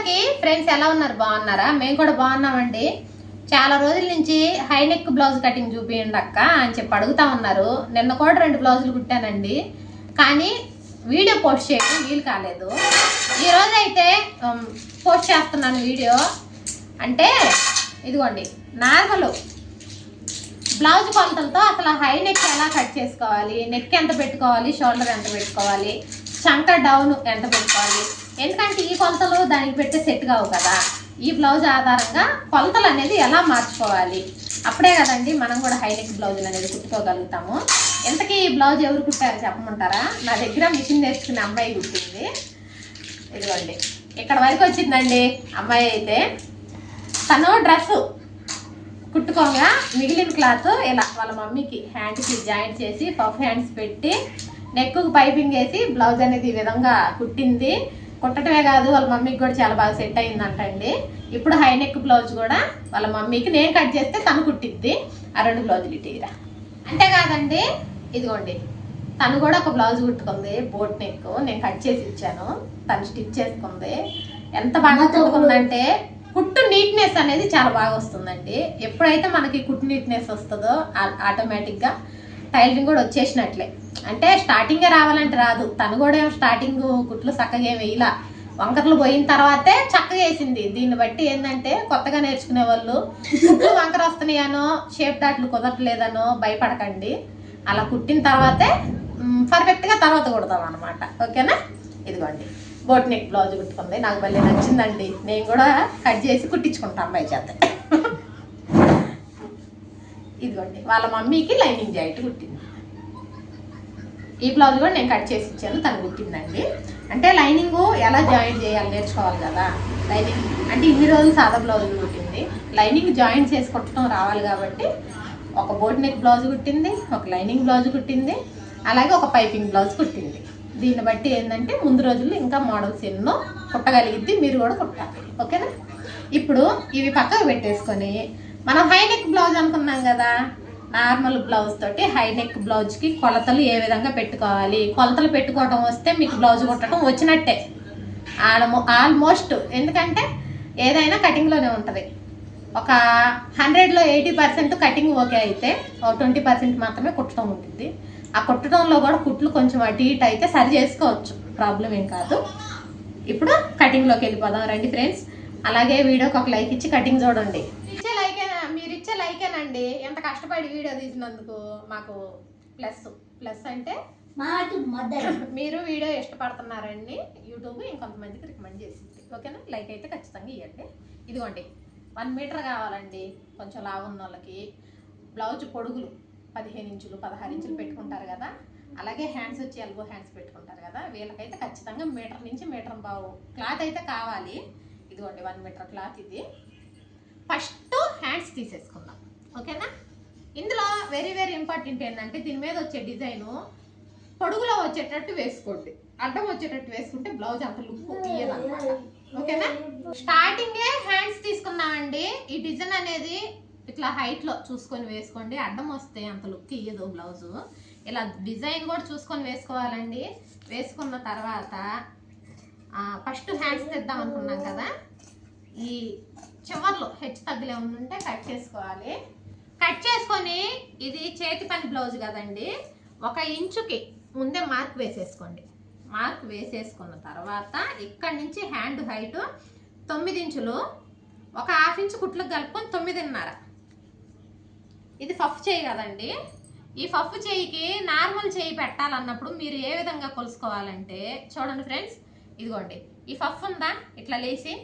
అందరికీ ఫ్రెండ్స్ ఎలా ఉన్నారు? బాగున్నారా? మేము కూడా బాగున్నామండి. చాలా రోజుల నుంచి హై నెక్ బ్లౌజ్ కటింగ్ చూపియండి అక్క అని చెప్పి అడుగుతా ఉన్నారు. నిన్న కూడా రెండు బ్లౌజులు కుట్టానండి. కానీ వీడియో పోస్ట్ చేయడం వీలు కాలేదు. ఈరోజు అయితే um, పోస్ట్ చేస్తున్నాను వీడియో. అంటే ఇదిగోండి నార్మల్. బ్లౌజ్ కొలతలతో అసలు హై నెక్ ఎలా కట్ చేసుకోవాలి? నెక్ ఎంత పెట్టుకోవాలి? షోల్డర్ ఎంత పెట్టుకోవాలి? చంక డౌన్ ఎంత పెట్టుకోవాలి? ఎందుకంటే ఈ కొలతలు దానికి పెట్టే సెట్ కావు కదా. ఈ బ్లౌజ్ ఆధారంగా కొలతలు అనేది ఎలా మార్చుకోవాలి? అప్పుడే కదండి మనం కూడా హైలెక్ బ్లౌజులు అనేది కుట్టుకోగలుగుతాము. ఎంతకీ ఈ బ్లౌజ్ ఎవరు కుట్టారు చెప్పమంటారా? నా దగ్గర మిషన్ నేర్చుకునే అమ్మాయి కుట్టింది. ఇదిగోండి. ఇక్కడ వరకు వచ్చిందండి అమ్మాయి అయితే. తను డ్రెస్ కుట్టుకోగా మిగిలిన క్లాత్ ఇలా వాళ్ళ మమ్మీకి హ్యాండ్కి జాయింట్ చేసి పఫ్ హ్యాండ్స్ పెట్టి నెక్కు పైపింగ్ వేసి బ్లౌజ్ అనేది ఈ విధంగా కుట్టింది. కుట్టడమే కాదు వాళ్ళ మమ్మీకి కూడా చాలా బాగా సెట్ అయిందంట అండి. ఇప్పుడు హై నెక్ బ్లౌజ్ కూడా వాళ్ళ మమ్మీకి నేను కట్ చేస్తే తను కుట్టిద్ది. ఆ రెండు బ్లౌజులు ఇటీరా అంతేకాదండి ఇదిగోండి. తను కూడా ఒక బ్లౌజ్ కుట్టుకుంది బోట్ నెక్ నేను కట్ చేసి ఇచ్చాను. తను స్టిచ్ చేసుకుంది. ఎంత బాగా కుట్టుకుందంటే కుట్టు నీట్నెస్ అనేది చాలా బాగా వస్తుందండి. ఎప్పుడైతే మనకి కుట్టు నీట్నెస్ వస్తుందో ఆటోమేటిక్గా టైలరింగ్ కూడా వచ్చేసినట్లే. అంటే స్టార్టింగే రావాలంటే రాదు. తను కూడా ఏం స్టార్టింగ్ కుట్లు చక్కగా ఏం వేయలా. వంకరలు పోయిన తర్వాతే చక్కగా వేసింది. దీన్ని బట్టి ఏంటంటే కొత్తగా నేర్చుకునే వాళ్ళు కుట్లు వంకర వస్తున్నాయనో షేప్ డాట్లు కుదరట్లేదనో భయపడకండి. అలా కుట్టిన తర్వాతే పర్ఫెక్ట్గా తర్వాత కుడతాం అనమాట ఓకేనా? ఇదిగోండి. బోట్ నెక్ బ్లౌజ్ కుట్టుకుంది నాకు భలే నచ్చిందండి. నేను కూడా కట్ చేసి కుట్టించుకుంటాను అమ్మాయి చేత. ఇదిగోండి వాళ్ళ మమ్మీకి లైనింగ్ జాయింట్ కుట్టింది. ఈ బ్లౌజ్ కూడా నేను కట్ చేసి ఇచ్చాను తను కుట్టిందండి. అంటే లైనింగ్ ఎలా జాయింట్ చేయాలి నేర్చుకోవాలి కదా? లైనింగ్ అంటే ఇన్ని రోజులు సాదా బ్లౌజ్ కుట్టింది. లైనింగ్ జాయింట్ చేసి కుట్టడం రావాలి కాబట్టి ఒక బోట్ నెక్ బ్లౌజ్ కుట్టింది ఒక లైనింగ్ బ్లౌజ్ కుట్టింది అలాగే ఒక పైపింగ్ బ్లౌజ్ కుట్టింది. దీన్ని బట్టి ఏంటంటే ముందు రోజుల్లో ఇంకా మోడల్స్ ఎన్నో కుట్టగలిగిద్ది మీరు కూడా కుట్టాలి. ఓకేనా? ఇప్పుడు ఇవి పక్కకు పెట్టేసుకొని మనం హై నెక్ బ్లౌజ్ అనుకున్నాం కదా. నార్మల్ బ్లౌజ్ తోటి హై నెక్ కొలతలు ఏ విధంగా పెట్టుకోవాలి? కొలతలు పెట్టుకోవడం వస్తే మీకు బ్లౌజ్ కుట్టడం వచ్చినట్టే. ఆల్మో ఆల్మోస్ట్ ఎందుకంటే ఏదైనా కటింగ్లోనే ఉంటుంది. ఒక హండ్రెడ్లో ఎయిటీ పర్సెంట్ కటింగ్ ఓకే అయితే ఒక ట్వంటీ పర్సెంట్ మాత్రమే కుట్టడం ఉంటుంది. ఆ కుట్టడంలో కూడా కుట్లు కొంచెం అటు ఇటు అయితే సరి చేసుకోవచ్చు. ప్రాబ్లం ఏం కాదు. ఇప్పుడు కటింగ్లోకి వెళ్ళిపోదాం రండి ఫ్రెండ్స్ అలాగే వీడియోకి ఒక లైక్ ఇచ్చి కటింగ్ చూడండి. లైకేనండి ఎంత కష్టపడి వీడియో తీసినందుకు మాకు ప్లస్. ప్లస్ అంటే మీరు వీడియో ఇష్టపడుతున్నారండి యూట్యూబ్ ఇంకొంతమందికి రికమెండ్ చేసింది. ఓకేనా? లైక్ అయితే ఖచ్చితంగా ఇవ్వండి ఇదిగోండి. వన్ మీటర్ కావాలండి. కొంచెం లావు ఉన్న వాళ్ళకి బ్లౌజ్ పొడుగులు. పదిహేను ఇంచులు పదహారు ఇంచులు పెట్టుకుంటారు కదా. అలాగే హ్యాండ్స్ వచ్చి ఎల్బో హ్యాండ్స్ పెట్టుకుంటారు కదా. వీళ్ళకైతే ఖచ్చితంగా మీటర్ నుంచి మీటర్ బావు క్లాత్ అయితే కావాలి. ఇదిగోండి వన్ మీటర్ క్లాత్ ఇది. ఫస్ట్ హ్యాండ్స్ తీసేసుకుందాం. ఓకేనా? ఇందులో వెరీ వెరీ ఇంపార్టెంట్ ఏంటంటే దీని మీద వచ్చే డిజైను పొడుగులో వచ్చేటట్టు వేసుకోండి. అడ్డం వచ్చేటట్టు వేసుకుంటే బ్లౌజ్ అంత లుక్ తీయదన్నమాట. ఓకేనా? స్టార్టింగే హ్యాండ్స్ తీసుకున్నామండి ఈ డిజైన్ అనేది ఇట్లా హైట్లో చూసుకొని వేసుకోండి. అడ్డం వస్తే అంత లుక్ ఇయ్యదు బ్లౌజు ఇలా డిజైన్ కూడా చూసుకొని వేసుకోవాలండి. వేసుకున్న తర్వాత ఫస్ట్ హ్యాండ్స్ తెద్దాం అనుకున్నాం కదా. ఈ చివర్లో హెచ్చు తగ్గులు ఏమైనా ఉంటే కట్ చేసుకోవాలి. కట్ చేసుకొని ఇది చేతి పని బ్లౌజ్ కదండి ఒక ఇంచుకి ముందే మార్క్ వేసేసుకోండి. మార్క్ వేసేసుకున్న తర్వాత ఇక్కడి నుంచి హ్యాండ్ హైట్ తొమ్మిది ఇంచులు ఒక హాఫ్ ఇంచు కుట్లకు కలుపుకొని తొమ్మిదిన్నర. ఇది ఫఫ్ చేయి కదండి ఈ ఫఫ్ చేయికి నార్మల్ చేయి పెట్టాలన్నప్పుడు మీరు ఏ విధంగా కొలుసుకోవాలంటే చూడండి ఫ్రెండ్స్ ఇదిగోండి. ఈ ఫఫ్ ఉందా? ఇట్లా లేచి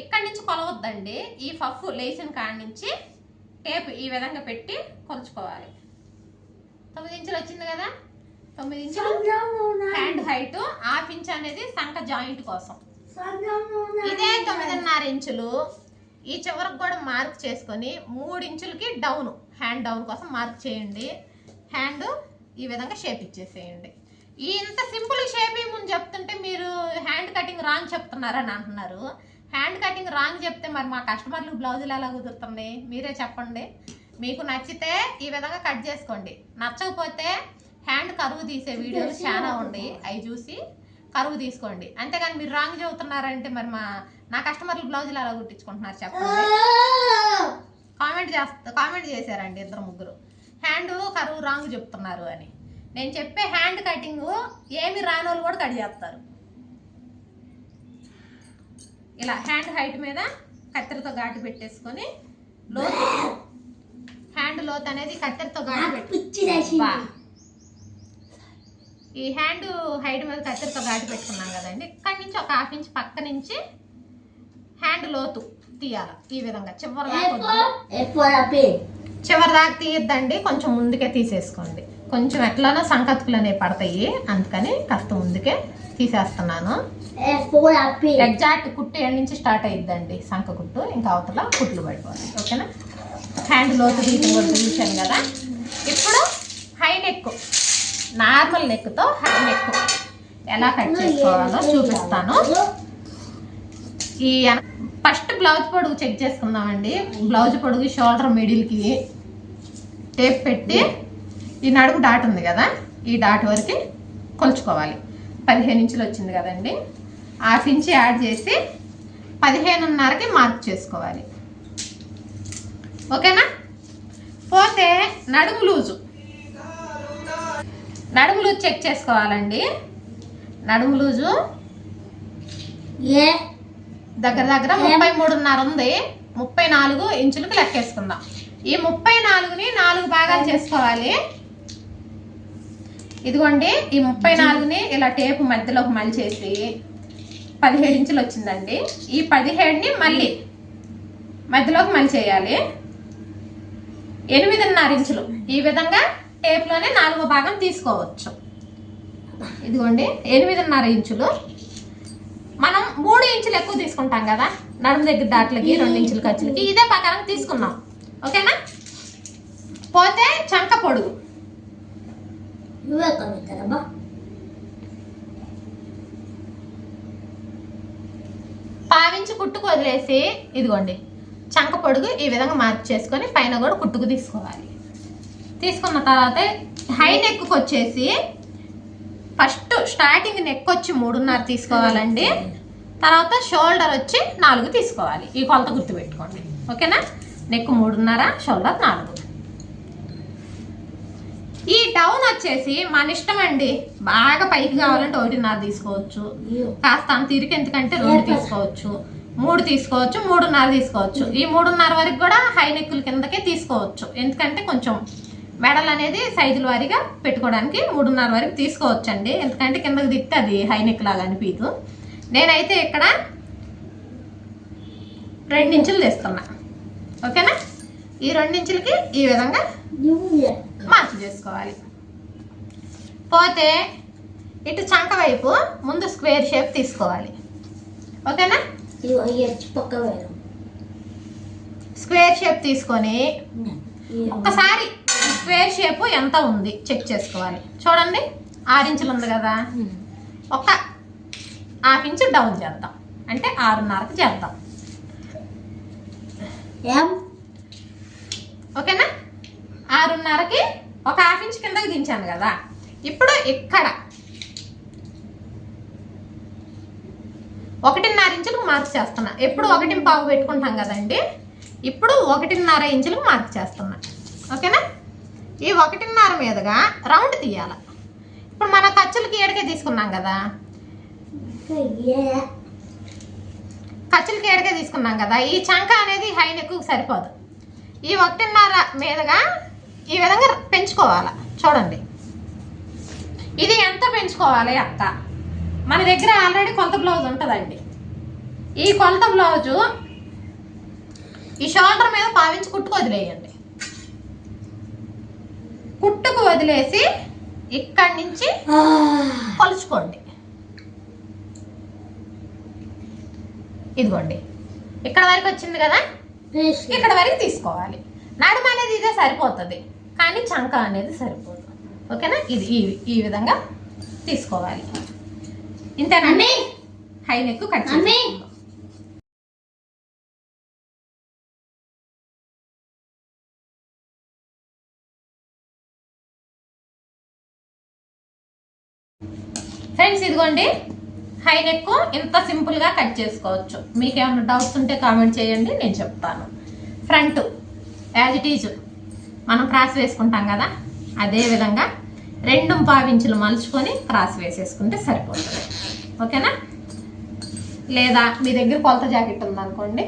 ఇక్కడి నుంచి కొలవద్దండి. ఈ ఫఫ్ లేచిన కాడి నుంచి టేప్ ఈ విధంగా పెట్టి కొలుచుకోవాలి. తొమ్మిది ఇంచులు వచ్చింది కదా? తొమ్మిది ఇంచులు. హ్యాండ్ హైట్ హాఫ్ ఇంచ్ అనేది సంక జాయింట్ కోసం. ఇదే తొమ్మిదిన్నర ఇంచులు. ఈ చివరికి కూడా మార్క్ చేసుకొని మూడు ఇంచులకి డౌన్ హ్యాండ్ డౌన్ కోసం మార్క్ చేయండి. హ్యాండ్ ఈ విధంగా షేప్ ఇచ్చేసేయండి. ఈ ఇంత సింపుల్ షేప్ ముందు చెప్తుంటే మీరు హ్యాండ్ కటింగ్ రాంగ్ చెప్తున్నారని అంటున్నారు. హ్యాండ్ కటింగ్ రాంగ్ చెప్తే మరి మా కస్టమర్లకు బ్లౌజులు ఎలా కుదురుతుంది? మీరే చెప్పండి. మీకు నచ్చితే ఈ విధంగా కట్ చేసుకోండి. నచ్చకపోతే హ్యాండ్ కరువు తీసే వీడియోలు చాలా ఉన్నాయి. అవి చూసి కరువు తీసుకోండి. అంతేగాని మీరు రాంగ్ చెబుతున్నారంటే మరి మా నా కస్టమర్లు బ్లౌజులు ఎలా కుట్టించుకుంటున్నారు చెప్పండి. కామెంట్ చేస్తా కామెంట్ చేశారండి ఇద్దరు ముగ్గురు. హ్యాండ్ కరువు రాంగ్ చెప్తున్నారు అని. నేను చెప్పే హ్యాండ్ కటింగ్ ఏమి రాని వాళ్ళు కూడా కట్ చేస్తారు. ఇలా హ్యాండ్ హైట్ మీద కత్తెరతో ఘాటు పెట్టేసుకొని లోతు హ్యాండ్ లోతు అనేది కత్తెరతో ఘాటు పెట్టి. ఈ హ్యాండ్ హైట్ మీద కత్తెరతో ఘాటు పెట్టుకున్నాం కదండి. ఇక్కడి నుంచి ఒక హాఫ్ ఇంచ్ పక్క నుంచి హ్యాండ్ లోతు తీయాలి. ఈ విధంగా చివరి దాకా చివరి దాకా తీయద్దండి. కొంచెం ముందుకే తీసేసుకోండి. కొంచెం ఎట్లానో సంకతుకులు అనేవి పడతాయి. అందుకని కాస్త ముందుకే తీసేస్తున్నాను. ఎగ్జాక్ట్ కుట్టు ఎండ్ నుంచి స్టార్ట్ అయ్యిద్దండి సంక కుట్టు. ఇంకా అవతల కుట్లు పడిపోతాయి. ఓకేనా? హ్యాండ్ లోతు తీయటం కూడా చూశాను కదా. ఇప్పుడు హై నెక్ నార్మల్ నెక్తో హై నెక్ ఎలా కట్ చేసుకోవాలో చూపిస్తాను. ఈ ఫస్ట్ బ్లౌజ్ పొడుగు చెక్ చేసుకుందామండి. బ్లౌజ్ పొడుగు షోల్డర్ మిడిల్కి టేప్ పెట్టి ఈ నడుము డాట్ ఉంది కదా ఈ డాట్ వరకు కొలుచుకోవాలి. పదిహేను ఇంచులు వచ్చింది కదండి. హాఫ్ ఇంచ్ యాడ్ చేసి పదిహేనున్నరకి మార్క్ చేసుకోవాలి. ఓకేనా? పోతే నడుము లూజు. నడుము లూజు చెక్ చేసుకోవాలండి. నడుము లూజు ఏ? దగ్గర దగ్గర ముప్పై మూడున్నర ఉంది. ముప్పై నాలుగు ఇంచులకు లెక్కేసుకుందాం. ఈ ముప్పై నాలుగుని నాలుగు భాగాలు చేసుకోవాలి. ఇదిగోండి ఈ ముప్పై నాలుగుని ఇలా టేపు మధ్యలోకి మలిచేసి పదిహేడు ఇంచులు వచ్చిందండి. ఈ పదిహేడుని మళ్ళీ మధ్యలోకి మలిచేయాలి ఎనిమిదిన్నర ఇంచులు. ఈ విధంగా టేప్లోనే నాలుగో భాగం తీసుకోవచ్చు. ఇదిగోండి ఎనిమిదిన్నర ఇంచులు. మనం మూడు ఇంచులు ఎక్కువ తీసుకుంటాం కదా నడుము దగ్గర దాట్లకి రెండు ఇంచుల ఖర్చులకి ఇదే ప్రకారం తీసుకున్నాం. ఓకేనా? పోతే చంక పొడుగు. నువ్వే కలుగుతారమ్మా పావించి కుట్టుకు వదిలేసి ఇదిగోండి చంక పొడుగు ఈ విధంగా మార్చి చేసుకొని పైన కూడా కుట్టుకు తీసుకోవాలి. తీసుకున్న తర్వాత హై నెక్కు వచ్చేసి ఫస్ట్ స్టార్టింగ్ నెక్ వచ్చి మూడున్నర తీసుకోవాలండి. తర్వాత షోల్డర్ వచ్చి నాలుగు తీసుకోవాలి. ఈ కొలత గుర్తుపెట్టుకోండి. ఓకేనా? నెక్ మూడున్నర షోల్డర్ నాలుగు. ఈ డౌన్ వచ్చేసి మన ఇష్టం అండి. బాగా పైకి కావాలంటే ఒకటిన్నర తీసుకోవచ్చు. కాస్త అంత ఇరికి ఎందుకంటే రెండు తీసుకోవచ్చు. మూడు తీసుకోవచ్చు మూడున్నర తీసుకోవచ్చు. ఈ మూడున్నర వరకు కూడా హై నెక్కుల కిందకే తీసుకోవచ్చు. ఎందుకంటే కొంచెం మెడల్ అనేది సైజుల వారీగా పెట్టుకోవడానికి మూడున్నర వరకు తీసుకోవచ్చు అండి ఎందుకంటే కిందకి దిక్తే అది హై నెక్ లాగా అనిపించదు నేనైతే ఇక్కడ రెండించులు తీస్తున్నా. ఓకేనా? ఈ రెండించులకి ఈ విధంగా మార్పు చేసుకోవాలి పోతే ఇటు చంక వైపు ముందు స్క్వేర్ షేప్ తీసుకోవాలి. ఓకేనా? స్క్వేర్ షేప్ తీసుకొని ఒక్కసారి స్క్వేర్ షేప్ ఎంత ఉంది చెక్ చేసుకోవాలి. చూడండి ఆరు ఇంచులు ఉంది కదా. ఒక హాఫ్ ఇంచు డౌన్ చేద్దాం. అంటే ఆరున్నరకు చేద్దాం. ఓకేనా? ఆరున్నరకి ఒక హాఫ్ ఇంచ్ కిందకి దించాను కదా. ఇప్పుడు ఇక్కడ ఒకటిన్నర ఇంచులకు మార్క్ చేస్తున్నా. ఎప్పుడు ఒకటి పావు పెట్టుకుంటాం కదండి. ఇప్పుడు ఒకటిన్నర ఇంచులకు మార్క్ చేస్తున్నా. ఓకేనా? ఈ ఒకటిన్నర మీదుగా రౌండ్ తీయాలి. ఇప్పుడు మన ఖర్చులకి ఏడకే తీసుకున్నాం కదా. ఖర్చులకి ఏడకే తీసుకున్నాం కదా. ఈ చంక అనేది హై ఎక్కువ సరిపోదు. ఈ ఒకటిన్నర మీదుగా ఈ విధంగా పెంచుకోవాలి? చూడండి. ఇది ఎంత పెంచుకోవాలి అక్క మన దగ్గర ఆల్రెడీ కొలత బ్లౌజ్ ఉంటుందండి. ఈ కొలత బ్లౌజు ఈ షోల్డర్ మీద పావించి కుట్టుకు వదిలేయండి. కుట్టుకు వదిలేసి ఇక్కడి నుంచి కొలుచుకోండి. ఇదిగోండి. ఇక్కడ వరకు వచ్చింది కదా? ఇక్కడ వరకు తీసుకోవాలి. నడుమ అనేది ఇదే సరిపోతుంది. కానీ చంక అనేది సరిపోదు. ఓకేనా? ఇది ఈ ఈ విధంగా తీసుకోవాలి. ఇంతేనండి? High neck cut. ఫ్రెండ్స్ ఇదిగోండి. హై నెక్ ఇంత సింపుల్గా కట్ చేసుకోవచ్చు. మీకు ఏమైనా డౌట్స్ ఉంటే కామెంట్ చేయండి నేను చెప్తాను. Front as it is. మనం క్రాస్ వేసుకుంటాం కదా? అదే విధంగా రెండు పావించులు మలుచుకొని క్రాస్ వేసేసుకుంటే సరిపోతుంది. ఓకేనా? లేదా మీ దగ్గర కొలత జాకెట్ ఉందనుకోండి.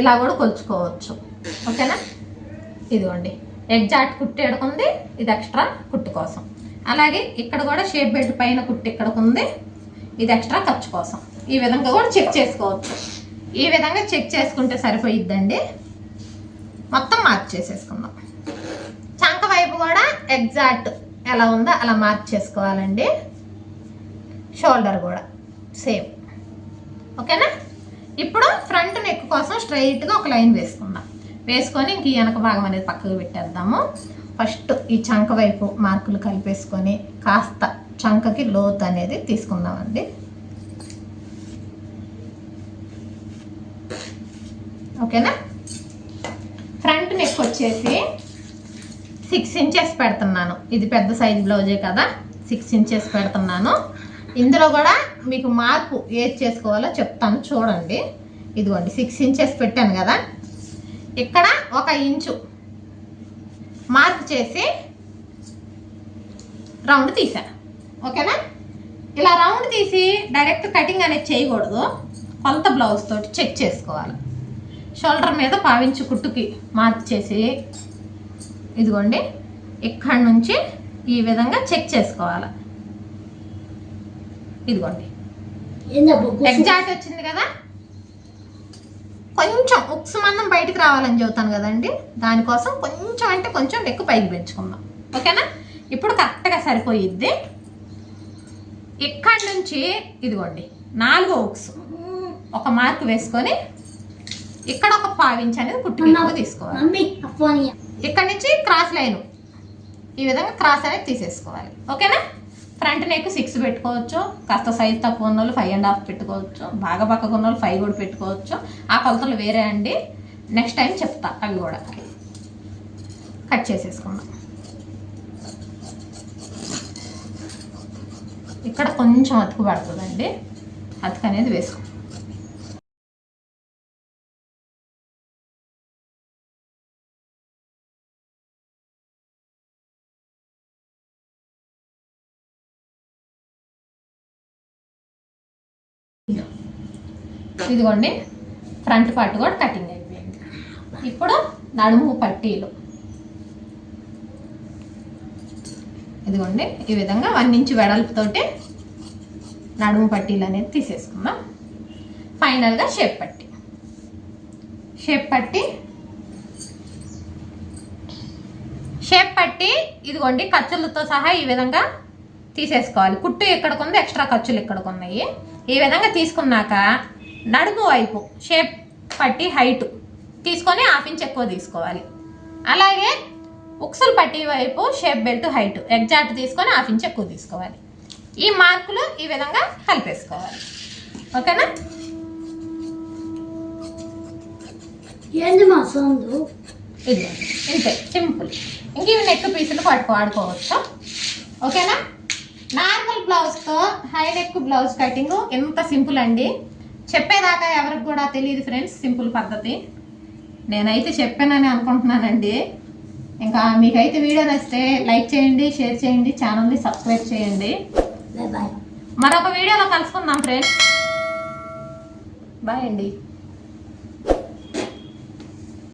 ఇలా కూడా కొలుచుకోవచ్చు. ఓకేనా? ఇదిగోండి. ఎగ్జాక్ట్ కుట్టు ఎడుకుంది ఇది ఎక్స్ట్రా కుట్టు కోసం. అలాగే ఇక్కడ కూడా షేప్ బెల్ట్ పైన కుట్టు ఇక్కడికి ఉంది. ఇది ఎక్స్ట్రా ఖర్చు కోసం. ఈ విధంగా కూడా చెక్ చేసుకోవచ్చు. ఈ విధంగా చెక్ చేసుకుంటే సరిపోయిద్దండి. మొత్తం మార్క్ చేసేసుకుందాం. చంక వైపు కూడా ఎగ్జాక్ట్ ఎలా ఉందో అలా మార్క్ చేసుకోవాలండి. షోల్డర్ కూడా సేమ్ ఓకేనా? ఇప్పుడు ఫ్రంట్ నెక్ కోసం స్ట్రైట్గా ఒక లైన్ వేసుకుందాం. వేసుకొని ఇంక వెనక భాగం అనేది పక్కకు పెట్టేద్దాము. ఫస్ట్ ఈ చంక వైపు మార్కులు కలిపేసుకొని కాస్త చంకకి లోతు అనేది తీసుకుందామండి. ఓకేనా? వచ్చేసి సిక్స్ ఇంచెస్ పెడుతున్నాను. ఇది పెద్ద సైజ్ బ్లౌజే కదా? సిక్స్ ఇంచెస్ పెడుతున్నాను. ఇందులో కూడా మీకు మార్పు ఏది చేసుకోవాలో చెప్తాను చూడండి. ఇదిగోండి సిక్స్ ఇంచెస్ పెట్టాను కదా. ఇక్కడ ఒక ఇంచు మార్క్ చేసి రౌండ్ తీసాను ఓకేనా? ఇలా రౌండ్ తీసి డైరెక్ట్ కటింగ్ అనేది చేయకూడదు. కొలత బ్లౌజ్ తోటి చెక్ చేసుకోవాలి. షోల్డర్ మీద పావించి కుట్టుకి మార్క్ చేసి ఇదిగోండి ఇక్కడి నుంచి ఈ విధంగా చెక్ చేసుకోవాలి. ఇదిగోండి. ఎగ్జాక్ట్ వచ్చింది కదా? కొంచెం ఉక్స్ మందం బయటికి రావాలని చెబుతాను కదండి. దానికోసం కొంచెం అంటే కొంచెం ఎక్కువ పైకి పెంచుకుందాం. ఓకేనా? ఇప్పుడు కరెక్ట్గా సరిపోయిద్ది. ఇక్కడి నుంచి ఇదిగోండి నాలుగో ఉక్స్ ఒక మార్క్ వేసుకొని ఇక్కడ ఒక పావించి అనేది కుట్టు తీసుకోవాలి. ఇక్కడ నుంచి క్రాస్ లైన్ ఈ విధంగా క్రాస్ అనేది తీసేసుకోవాలి. ఓకేనా? ఫ్రంట్ నెక్ సిక్స్ పెట్టుకోవచ్చు. కాస్త సైజ్ తక్కువ ఉన్న వాళ్ళు ఫైవ్ అండ్ హాఫ్ పెట్టుకోవచ్చు. బాగా పక్కకు ఉన్న వాళ్ళు ఫైవ్ కూడా పెట్టుకోవచ్చు. ఆ కొలతలు వేరే అండి. నెక్స్ట్ టైం చెప్తా. అవి కూడా. కట్ చేసేసుకుందాం ఇక్కడ కొంచెం అతుకు పడుతుందండి. అతుకు అనేది వేసుకో. ఇదిగోండి ఫ్రంట్ పార్ట్ కూడా కటింగ్ అయిపోయింది. ఇప్పుడు నడుము పట్టీలు. ఇదిగోండి ఈ విధంగా వన్ ఇంచ్ వెడల్పుతోటి నడుము పట్టీలు అనేది తీసేసుకుందాం. ఫైనల్గా షేప్ పట్టి. షేప్ పట్టి షేప్ పట్టి ఇదిగోండి ఖర్చులతో సహా ఈ విధంగా తీసేసుకోవాలి. కుట్టు ఎక్కడికి ఉంది ఎక్స్ట్రా ఖర్చులు ఎక్కడికి ఉన్నాయి ఈ విధంగా తీసుకున్నాక నడుము వైపు షేప్ పట్టి హైట్ తీసుకొని హాఫ్ ఇంచ్ ఎక్కువ తీసుకోవాలి. అలాగే ఉక్సులు పట్టి వైపు షేప్ బెల్ట్ హైట్ ఎగ్జాక్ట్ తీసుకొని హాఫ్ ఇంచ్ ఎక్కువ తీసుకోవాలి. ఈ మార్కులు ఈ విధంగా కలిపేసుకోవాలి. ఓకేనా? ఏంది మా సౌండ్? ఇది ఇంతే సింపుల్. ఇంక ఇవి నెక్ పీసులు పట్టుకో వాడుకోవచ్చు? ఓకేనా? నార్మల్ బ్లౌజ్తో హై నెక్ బ్లౌజ్ కటింగ్ ఎంత సింపుల్ అండి. చెప్పేదాకా ఎవరికి కూడా తెలియదు ఫ్రెండ్స్ సింపుల్ పద్ధతి. నేనైతే చెప్పానని అనుకుంటున్నానండి. ఇంకా మీకైతే వీడియో నచ్చితే లైక్ చేయండి షేర్ చేయండి ఛానల్ని సబ్స్క్రైబ్ చేయండి. మరొక వీడియోలో కలుసుకుందాం ఫ్రెండ్స్ బాయ్ అండి.